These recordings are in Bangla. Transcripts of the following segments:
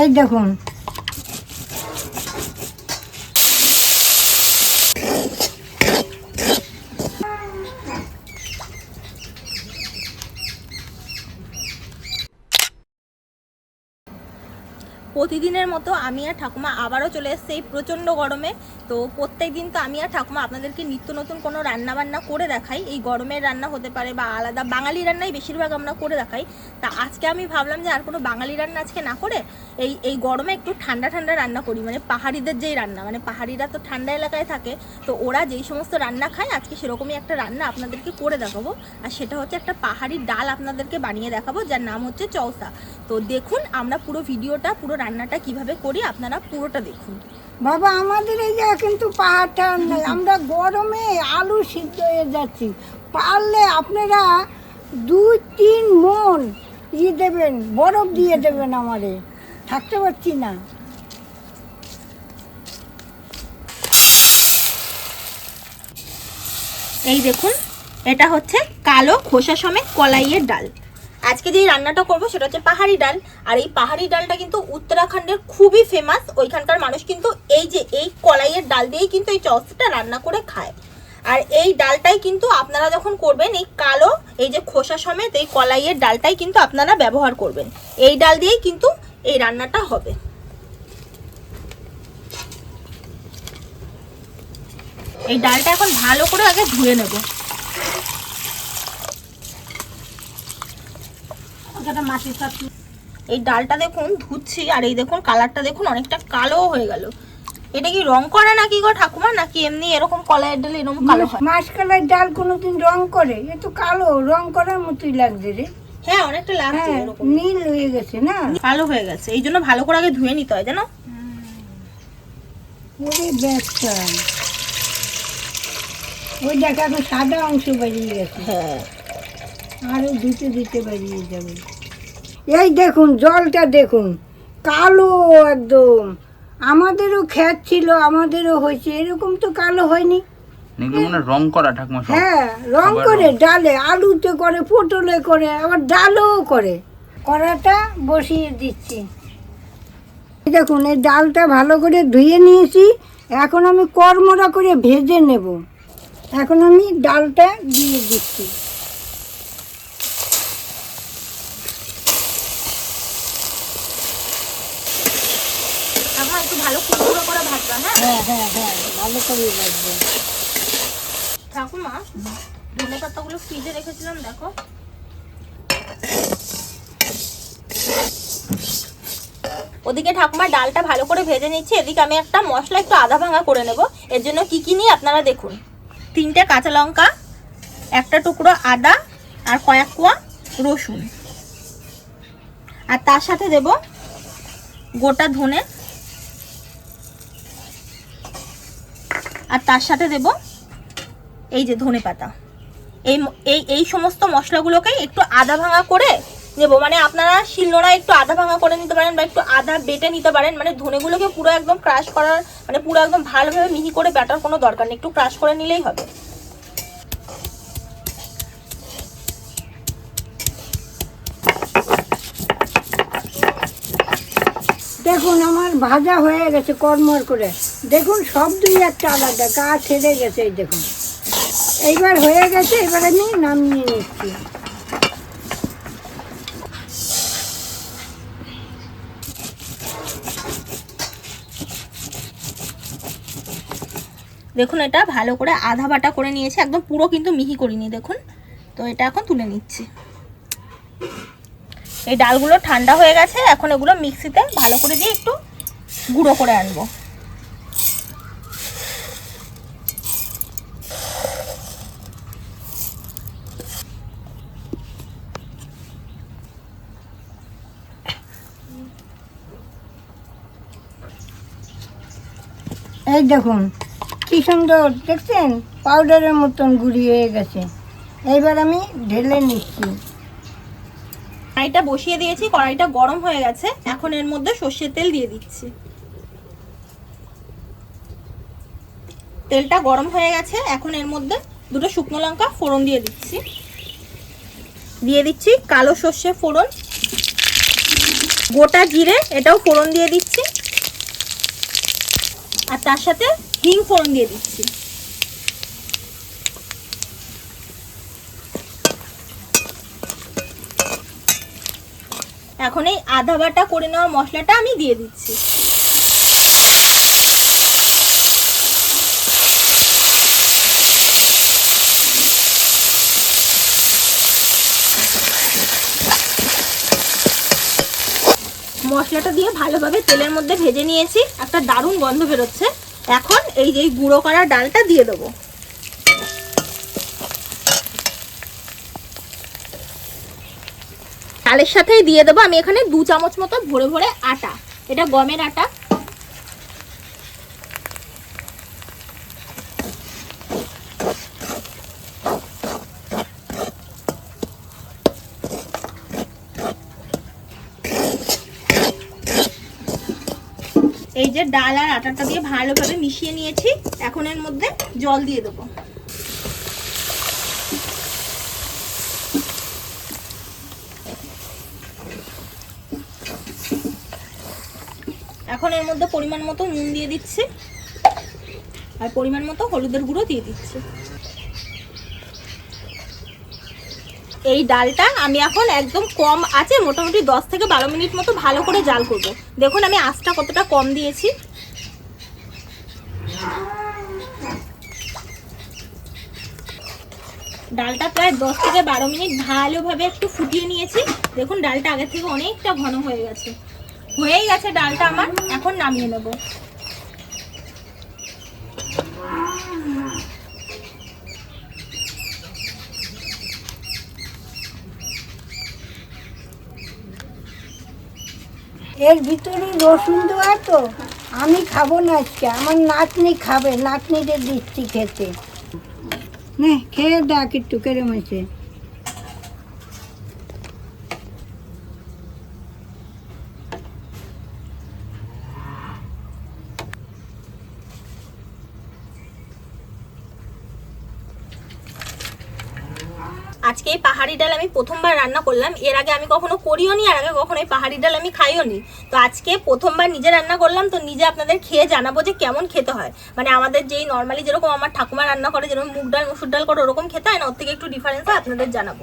এই দেখুন। প্রতিদিনের মতো আমি আর ঠাকুমা আবারও চলে এসেছে এই প্রচণ্ড গরমে। তো প্রত্যেক দিন তো আমি আর ঠাকুমা আপনাদেরকে নিত্য নতুন কোনো রান্না বান্না করে দেখাই। এই গরমের রান্না হতে পারে বা আলাদা বাঙালি রান্নাই বেশিরভাগ আমরা করে দেখাই। তা আজকে আমি ভাবলাম যে আর কোনো বাঙালি রান্না আজকে না করে এই এই গরমে একটু ঠান্ডা ঠান্ডা রান্না করি। মানে পাহাড়িদের যেই রান্না মানে পাহাড়িরা তো ঠান্ডা এলাকায় থাকে, তো ওরা যেই সমস্ত রান্না খায় আজকে সেরকমই একটা রান্না আপনাদেরকে করে দেখাবো। আর সেটা হচ্ছে একটা পাহাড়ি ডাল আপনাদেরকে বানিয়ে দেখাবো, যার নাম হচ্ছে চৌসা তো দেখুন আমরা পুরো ভিডিওটা, পুরো রান্নাটা কীভাবে করি আপনারা পুরোটা দেখুন। বাবা আমাদের এই জায়গা কিন্তু পাহাড়টা নেই। আমরা গরমে আলু সিদ্ধ হয়ে যাচ্ছি। পারলে আপনারা দুই তিন মন ইয়ে দেবেন বরফ দিয়ে দেবেন আমারে। থাকতে পারছি না। এই দেখুন এটা হচ্ছে কালো খোসা সমেত কলাইয়ের ডাল। আজকে যে রান্নাটা করব সেটা হচ্ছে পাহাড়ি ডাল। আর এই পাহাড়ি ডালটা কিন্তু উত্তরাখণ্ডের খুবই ফেমাস ওইখানকার মানুষ কিন্তু এই যে এই কলাইয়ের ডাল দিয়েই কিন্তু এই চসটা রান্না করে খায়। আর এই ডালটাই কিন্তু আপনারা যখন করবেন, এই কালো, এই যে খোসা সমেত এই কলাইয়ের ডালটাই কিন্তু আপনারা ব্যবহার করবেন। এই ডাল দিয়েই কিন্তু এই রান্নাটা হবে। এই ডালটা এখন ভালো করে আগে ধুয়ে নেব মাটির সাথে এই ডালটা দেখুন ধুচ্ছি আর এই দেখুন কালারটা দেখুন অনেকটা কালো হয়ে গেল। এটা কি রং করা নাকি গো ঠাকুমা নাকি এমনি এরকম কলাইয়ের ডাল এরকম কালো হয়? ডাল কোনোদিন রং করে এ তো কালো রং করার মতোই লাগছে রে। হ্যাঁ অনেকটা লাগছে হ্যাঁ এরকম। নীল হয়ে গেছে না? কালো হয়ে গেছে এই জন্য ভালো করে আগে ধুয়ে নিতে হয় জানো? ওরে ব্যবসা ওই সাদা অংশ বেরিয়ে গেছে। হ্যাঁ। আরও দুটো দিতে বেরিয়ে যাবে। এই দেখুন জলটা দেখুন। কালো একদম। আমাদেরও খ্যাত ছিল আমাদেরও হয়েছে। এরকম তো কালো হয়নি। রং করা ঠাকুমা হ্যাঁ রং করে ডালে আলুতে করে পটলে করে আবার ডালও করে। কড়াটা বসিয়ে দিচ্ছি। এই দেখুন এই ডালটা ভালো করে ধুয়ে নিয়েছি। এখন আমি কর্মরা করে ভেজে নেব। এখন আমি ডালটা দিয়ে দিচ্ছি ঠাকুমা একটু ভালো কুড়কুড়ো করে ভাজবা হ্যাঁ হ্যাঁ হ্যাঁ ঠাকুমা রেখেছিলাম, দেখো। ওদিকে ঠাকুমা ডালটা ভালো করে ভেজে নিচ্ছে, এদিকে আমি একটা মশলা একটু আধা ভাঙা করে নেব। এর জন্য কি কি নিই আপনারা দেখুন। তিনটে কাঁচা লঙ্কা, একটা টুকরো আদা আর কয়েক কোয়া রসুন। আর তার সাথে দেব গোটা ধনে আর তার সাথে দেব এই যে ধনে পাতা। এই এই এই সমস্ত মশলাগুলোকে একটু আধা ভাঙা করে নেব। মানে আপনারা শিলনোড়া একটু আধা ভাঙা করে নিতে পারেন বা একটু আধা বেটে নিতে পারেন। মানে ধনেগুলোকে পুরো একদম ক্রাশ করার মানে পুরো একদম ভালোভাবে মিহি করে ব্যাটার কোনো দরকার নেই। একটু ক্রাশ করে নিলেই হবে। দেখুন, আমার ভাজা হয়ে গেছে কর্মর করে। দেখুন, সব দুই একটা আলাদা। গা ছেড়ে গেছে এই দেখুন। এইবার হয়ে গেছে, এবার আমি নামিয়ে নিচ্ছি। দেখুন, এটা ভালো করে আধা বাটা করে নিয়েছে, একদম পুরো কিন্তু মিহি করিনি, দেখুন। তো এটা এখন তুলে নিচ্ছি। এই ডালগুলো ঠান্ডা হয়ে গেছে, এখন এগুলো মিক্সিতে ভালো করে দিয়ে একটু গুঁড়ো করে আনব। এই দেখুন, কি সুন্দর, দেখছেন? পাউডারের মতন গুড়ি হয়ে গেছে। এইবার আমি ঢেলে নিচ্ছি। কড়াইটা বসিয়ে দিয়েছি, কড়াইটা গরম হয়ে গেছে। এখন এর মধ্যে সর্ষের তেল দিয়ে দিচ্ছি। তেলটা গরম হয়ে গেছে, এখন এর মধ্যে দুটো শুকনো লঙ্কা ফোড়ন দিয়ে দিচ্ছি। দিয়ে দিচ্ছি কালো সর্ষে ফোড়ন। গোটা জিরে এটাও ফোড়ন দিয়ে দিচ্ছি। আর তার সাথে হিং ফোড়ন দিয়ে দিচ্ছি। এখন এই আধা বাটা করে নেওয়া মশলাটা আমি দিয়ে দিচ্ছি। মশলাটা দিয়ে ভালোভাবে তেলের মধ্যে ভেজে নিয়েছি। একটা দারুণ গন্ধ বেরোচ্ছে। এখন এই যে গুঁড়ো করা ডালটা দিয়ে দেবো। ডালের সাথেই দিয়ে দেবো। আমি এখানে দু চামচ মতো ভরে ভরে আটা। এটা গমের আটা। এই যে ডাল আর আটাটা দিয়ে ভালোভাবে মিশিয়ে নিয়েছি। এখন এর মধ্যে জল দিয়ে দেবো। এখন এর মধ্যে পরিমাণ মতো নুন দিয়ে দিচ্ছি। আর পরিমাণ মতো হলুদের গুঁড়ো দিয়ে দিচ্ছি। এই ডালটা আমি এখন একদম কম আছে, মোটামুটি দশ থেকে বারো মিনিট মতো ভালো করে জাল করব। দেখুন আমি আঁচটা কতটা কম দিয়েছি। ডালটা প্রায় দশ থেকে বারো মিনিট ভালোভাবে একটু ফুটিয়ে নিয়েছি। দেখুন ডালটা আগের থেকে অনেকটা ঘন হয়ে গেছে। হয়েই গেছে ডালটা আমার, এখন নামিয়ে নেব। এর ভিতরে রসুন দেওয়া তো, আমি খাব না আজকে। আমার নাতনি খাবে, নাতনিদের দিচ্ছি খেতে। খেয়ে দেখ একটু কেরম হয়েছে। আজকে এই পাহাড়ি ডাল আমি প্রথমবার রান্না করলাম। এর আগে আমি কখনো করিও নি, আর আগে কখনো এই পাহাড়ি ডাল আমি খাইও নি। তো আজকে প্রথমবার নিজে রান্না করলাম, তো নিজে আপনাদের খেয়ে জানাব যে কেমন খেতে হয়। মানে আমাদের যেই নর্মালি যেরকম আমার ঠাকুমা রান্না করে, যেরকম মুগ ডাল, মুসুর ডাল করে ওরকম খেতে হয় না? ওর থেকে একটু ডিফারেন্স হয়, আপনাদের জানাব।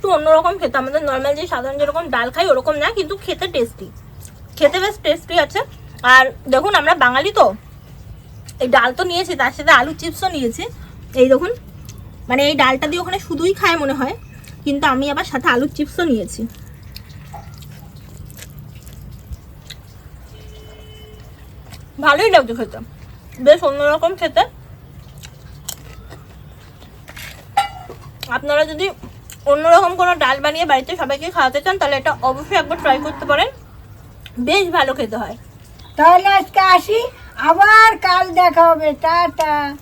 একটু অন্যরকম খেতে। আমাদের নর্মাল যে সাধারণ যেরকম ডাল খাই, ওরকম না, কিন্তু খেতে টেস্টি খেতে বেশ টেস্টি আছে। আর দেখুন, আমরা বাঙালি তো, এই ডাল তো নিয়েছি, তার সাথে আলু চিপসও নিয়েছি। এই দেখুন মানে এই ডালটা দিয়ে ওখানে শুধুই খায় মনে হয়, কিন্তু আমি আবার সাথে আলুর চিপসও নিয়েছি। ভালোই লাগছে খেতে। বেশ অন্যরকম খেতে। আপনারা যদি অন্যরকম কোনো ডাল বানিয়ে বাড়িতে সবাইকে খাওয়াতে চান, তাহলে এটা অবশ্যই একবার ট্রাই করতে পারেন। বেশ ভালো খেতে হয়। তাহলে আজকে আসি, আবার কাল দেখা হবে, টাটা।